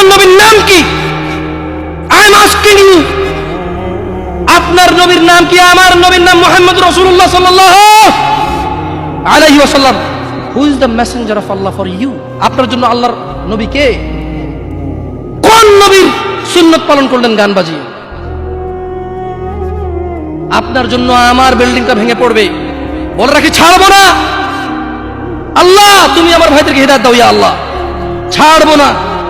আপনার নবীর নাম কি? আপনার নবীর নাম কি? আমার নবীর নাম মোহাম্মদ ওয়াসাল্লাম। Who is the messenger of Allah for you আপনার জন্য আল্লাহর নবী কে? কোন নবীর সুন্নত পালন করলেন গান আপনার জন্য আমার বিল্ডিংটা ভেঙে পড়বে। বলে রাখি, ছাড়বো না। আল্লাহ, তুমি আমার ভাইদেরকে হেদায়ত দাও ইয়া আল্লাহ। ছাড়বো না।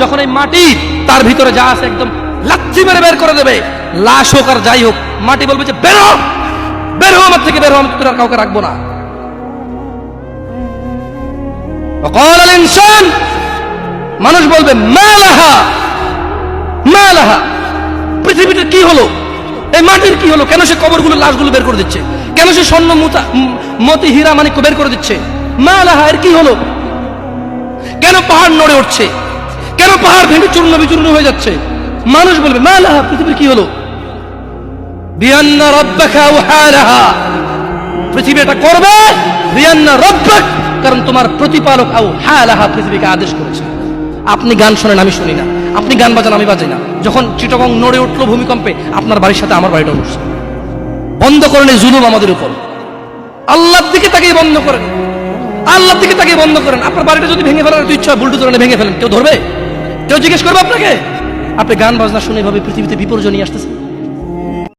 যখন এই মাটি তার ভিতরে যা আছে একদম লাচ্ছি মেরে বের করে দেবে, লাশ হোক আর যাই হোক, মাটি বলবে যে, বেরো বেরো আমার থেকে, বেরো আমি তোর কাউকে রাখব না। মানুষ বলবে, মালাহা মালাহা, পৃথিবীতে কি হলো? এই মাটির কি হলো? কেন সে কবরগুলো, লাশগুলো বের করে দিচ্ছে? কেন সে স্বর্ণ মোতা মতি হীরা মানিক বের করে দিচ্ছে? মালাহা, এর কি হলো? কেন পাহাড় নড়ে উঠছে? কেন পাহাড় ভেঙে চূর্ণ বিচূর্ণ হয়ে যাচ্ছে? মানুষ বলবে মালাহা পৃথিবীর কি হলো? পৃথিবী এটা করবে? কারণ তোমার প্রতিপালক আও হালাহা পৃথিবীকে আদেশ করেছে। আপনি গান শোনেন, আমি শুনি না। আপনি গান বাজান, আমি বাজাই না। যখন চিটগং নড়ে উঠল ভূমিকম্পে, আপনার বাড়ির সাথে আমার বাড়িটা উঠছে। বন্ধ করেন জুলুম আমাদের উপর। আল্লাহর দিকে তাকিয়ে বন্ধ করেন। আল্লাহর দিকে তাকে বন্ধ করেন। আপনার বাড়িটা যদি ভেঙে ফেলার তো ইচ্ছা বুলডুজর ভেঙে ফেলেন। কেউ ধরবে? কেউ জিজ্ঞেস করবে আপনাকে? আপনি গান বাজনা শুনে এভাবে পৃথিবীতে বিপর্যয় নিয়ে আসতেছে